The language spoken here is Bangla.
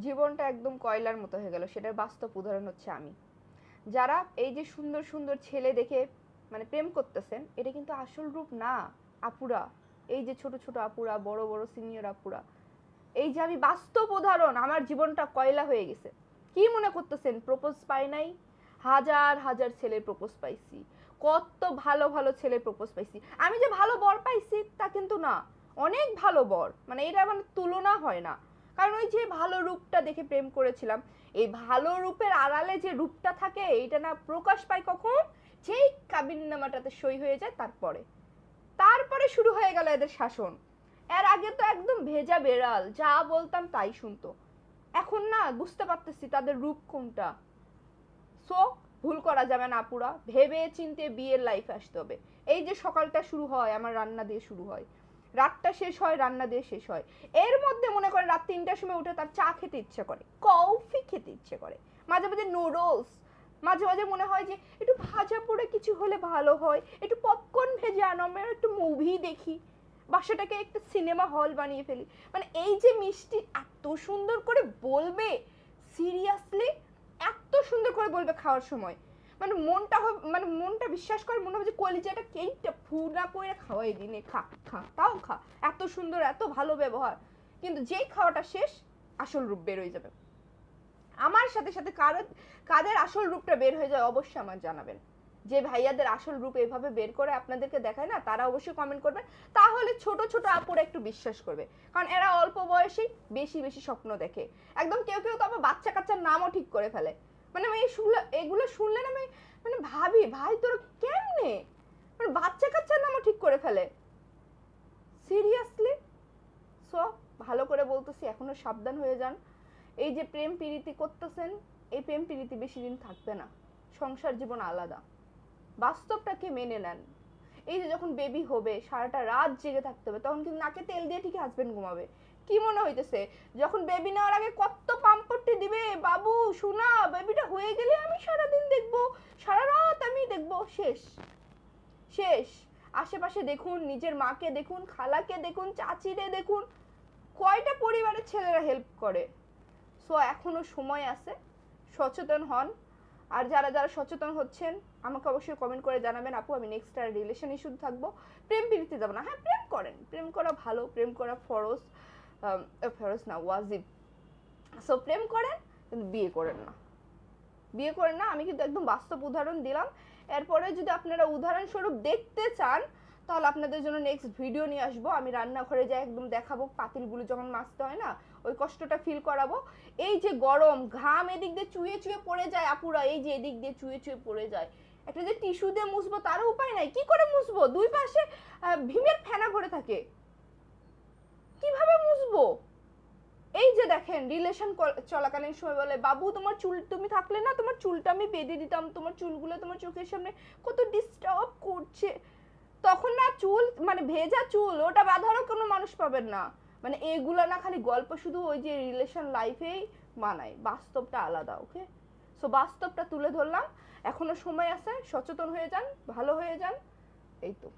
জীবনটা একদম কয়লার মতো হয়ে গেল, সেটার বাস্তব উদাহরণ হচ্ছে আমি। যারা এই যে সুন্দর সুন্দর ছেলে দেখে মানে প্রেম করতেছেন, এটা কিন্তু আসল রূপ না, আপুরা। এই যে ছোট ছোট আপুরা, বড় বড় সিনিয়র আপুরা। এই যে আমি বাস্তব উদাহরণ, আমার জীবনটা কয়লা হয়ে গেছে। কি মনে করতেছেন? প্রপোজ পাই নাই? হাজার হাজার ছেলে প্রপোজ পাইছি। কত ভালো ভালো ছেলে প্রপোজ পাইছি। আমি যে ভালো বর পাইছি, তা কিন্তু না। অনেক ভালো বর। মানে এটা মানে তুলনা হয় না। কারণ ওই যে ভালো রূপটা দেখে প্রেম করেছিলাম। এই ভালো রূপের আড়ালে যে রূপটা থাকে, এইটা না প্রকাশ পায় কখন? যেই কাবিননামাটাতে সই হয়ে যায় তারপরে। তারপরে শুরু হয়ে গেল এদের শাসন। এর আগে তো একদম ভেজা বেড়াল, যা বলতাম তাই শুনতো। এখন না বুঝতে পারতেছি তাদের রূপ কোনটা। সো, ভুল করা যাবে না আপুরা ভেবে চিনতে বিয়ের লাইফ আসতে হবে। এই যে সকালটা শুরু হয়, আমার রান্না দিয়ে শুরু হয়। রাতটা শেষ হয়, রান্না দিয়ে শেষ হয়। এর মধ্যে মনে করে রাত তিনটার সময় উঠে তার চা খেতে ইচ্ছে করে, কফি খেতে ইচ্ছে করে। মাঝে মাঝে নুডলস মাঝে মাঝে মনে হয় যে একটু ভাজা পড়ে কিছু হলে ভালো হয়, একটু পপকর্ন ভেজে আনো, আমরা একটু মুভি দেখি, বাসাটাকে একটা সিনেমা হল বানিয়ে ফেলি। মানে এই যে মিষ্টি এত সুন্দর করে বলবে সিরিয়াসলি এত সুন্দর করে বলবে খাওয়ার সময়। মানে মনটা মানে মনটা বিশ্বাস করে, মনে হবে যে কলিজাটা কেইটা ফু না করে খাওয়াই দিনে খা খা, তাও খা। এত সুন্দর, এত ভালো ব্যবহার। কিন্তু যেই খাওয়াটা শেষ, আসল রূপ বের হয়ে যাবে। আমার সাথে সাথে কারও, কাদের আসল রূপটা বের হয়ে যায় অবশ্যই আমার জানাবেন। যে ভাইয়াদের আসল রূপ এভাবে বের করে আপনাদেরকে দেখায় না, তারা অবশ্যই কমেন্ট করবেন। তাহলে ছোট ছোট আপুরা একটু বিশ্বাস করবে। কারণ এরা অল্প বয়সেই বেশি বেশি স্বপ্ন দেখে। একদম কেউ কেউ তো আবার বাচ্চা কাচ্চার নামও ঠিক করে ফেলে। মানে আমি এই শুনলে, এগুলো শুনলে না আমি মানে ভাবি, ভাই তোর কেমনে? মানে বাচ্চা কাচ্চার নামও ঠিক করে ফেলে? সিরিয়াসলি সো ভালো করে বলতেছি, এখনও সাবধান হয়ে যান। এই যে প্রেম প্রীতি করতেছেন, এই প্রেম প্রীতি বেশি দিন থাকবে না। সংসার জীবন আলাদা। বাস্তবটাকে মেনে নেন? এই যে যখন বেবি হবে, সারাটা রাত জেগে থাকতে হবে, তখন কিন্তু নাকে তেল দিয়ে ঠিকই হাজবেন্ড ঘুমাবে। কি মনে হইতেছে? যখন বেবি নেওয়ার আগে কত পাম্পটি দিবে? বাবু শোনা বেবিটা হয়ে গেলে আমি সারাদিন দেখব। সারা রাত আমি দেখব। শেষ। শেষ। আশেপাশে দেখুন, নিজের মাকে দেখুন, খালাকে দেখুন, চাচিরে দেখুন, কয়টা পরিবারের ছেলেরা হেল্প করে। সো এখনও সময় আছে। সচেতন হন। আর যারা যারা সচেতন হচ্ছেন, আমাকে অবশ্যই কমেন্ট করে জানাবেন। আপু, আমি নেক্সট আর রিলেশন ইস্যু থাকব। প্রেম প্রীতি যাব না। হ্যাঁ প্রেম করেন। প্রেম করা ভালো, প্রেম করা ফরজ ফরজ না, ওয়াজিব। সো প্রেম করেন। কিন্তু বিয়ে করেন না। বিয়ে করেন না, আমি কিন্তু একদম বাস্তব উদাহরণ দিলাম। এরপরে যদি আপনারা উদাহরণস্বরূপ দেখতে চান, তাহলে আপনাদের জন্য নেক্সট ভিডিও নিয়ে আসব। আমি রান্নাঘরে যাই, একদম দেখাবো পাতিলগুলো যখন মাজতে হয় না, ওই কষ্টটা ফিল করাবো। এই যে গরম, ঘাম এদিক দিয়ে চুয়ে চুয়ে পড়ে যায় আপুরা, এই যে এদিক দিয়ে চুয়ে চুয়ে পড়ে যায়। একটা যে টিস্যু দিয়ে মুছবো, তারও উপায় নাই। কি করে মুছবো? দুই পাশে ভীমের ফেনা ভরে থাকে কীভাবে মুছবো এই যে দেখেন রিলেশন চলাকালীন সময় বলে, বাবু, তোমার চুল, তুমি থাকলে না তোমার চুলটা আমি বেঁধে দিতাম, তোমার চুলগুলো তোমার চোখের সামনে কত ডিস্টার্ব করছে। তখন না চুল মানে ভেজা চুল, ওটা বাঁধারও কোনো মানুষ পাবেন না। মানে এগুলো না খালি গল্প, শুধু ওই যে রিলেশন লাইফেই মানায়, বাস্তবটা আলাদা ওকে সো বাস্তবটা তুলে ধরলাম। এখনও সময় আছে, সচেতন হয়ে যান, ভালো হয়ে যান, এই তো।